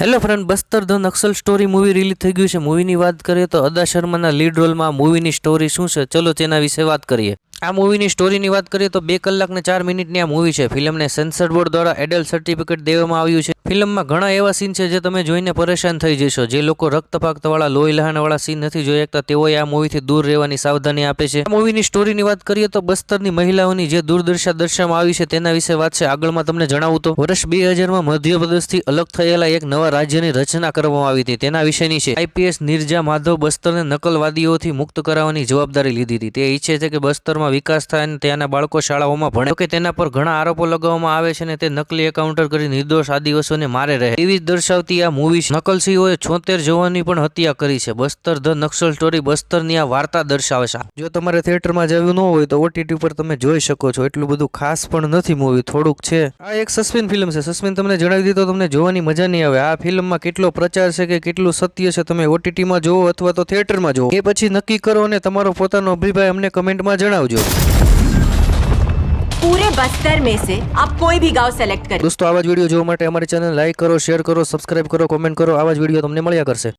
Hello friend Bastar the Naxal story movie release થઈ ગયું છે. મૂવીની વાત કરીએ તો અદા શર્માના લીડ રોલમાં મૂવીની સ્ટોરી શું છે? ચલો તેના વિશે વાત કરીએ. આ મૂવીની સ્ટોરીની વાત કરીએ તો બે કલાક ને ચાર મિનિટની આ મૂવી છે. ફિલ્મને સેન્સર બોર્ડ દ્વારા એડલ્ટ સર્ટિફિકેટ દેવામાં આવ્યું છે. ફિલ્મમાં ઘણા એવા સીન છે જે તમે જોઈને પરેશાન થઈ જશો. જે લોકો રક્તપાકવાળા લોહી લહાણવાળા સીન નથી જોઈ શકતા, તેઓએ આ મૂવીથી દૂર રહેવાની સાવધાની આપે છે. મૂવીની સ્ટોરીની વાત કરીએ તો બસ્તરની મહિલાઓની જે દુર્દશા દર્શાવવામાં આવી છે તેના વિશે વાત છે. આગળમાં તમને જણાવું તો, વર્ષ બે હજારમાં મધ્યપ્રદેશથી અલગ થયેલા એક નવા રાજ્યની રચના કરવામાં આવી હતી. તેના વિશેની છે. આઈપીએસ નિર્જા માધવ બસ્તરને નકલવાદીઓથી મુક્ત કરાવવાની જવાબદારી લીધી હતી. તે ઈચ્છે છે કે બસ્તરમાં વિકાસ થાય અને ત્યાંના બાળકો શાળાઓમાં ભણે. કે તેના પર ઘણા આરોપો લગાવવામાં આવે છે અને તે નકલી એકાઉન્ટર કરી નિર્દોષ આદિવાસીઓને મારે રહે. એવી દર્શાવતી આ મૂવી નકલસિંહોએ છોતેર જવાનની પણ હત્યા કરી છે. બસ્તર ધ નક્સલ સ્ટોરી બસ્તરની આ વાર્તા દર્શાવે છે. જો તમારે થિયેટરમાં જવું ન હોય તો ઓટીટી પર તમે જોઈ શકો છો. એટલું બધું ખાસ પણ નથી મૂવી થોડુંક છે. આ એક સસ્પેન્સ ફિલ્મ છે. સસ્પેન્સ તમને જણાવી દીધો, તમને જોવાની મજા નહીં આવે. આ ફિલ્મમાં કેટલો પ્રચાર છે કે કેટલું સત્ય છે તમે ઓટીટીમાં જોવો અથવા તો થિયેટરમાં જોવો. એ પછી નક્કી કરો અને તમારો પોતાનો અભિપ્રાય અમને કમેન્ટમાં જણાવજો. पूरे बस्तर में से आप कोई भी गांव सेलेक्ट करें દોસ્તો આવા જ વિડીયો જોવા માટે અમારી ચેનલ લાઈક કરો શેર કરો સબસ્ક્રાઇબ કરો કોમેન્ટ કરો આવા જ વિડીયો તમને મળ્યા કરશે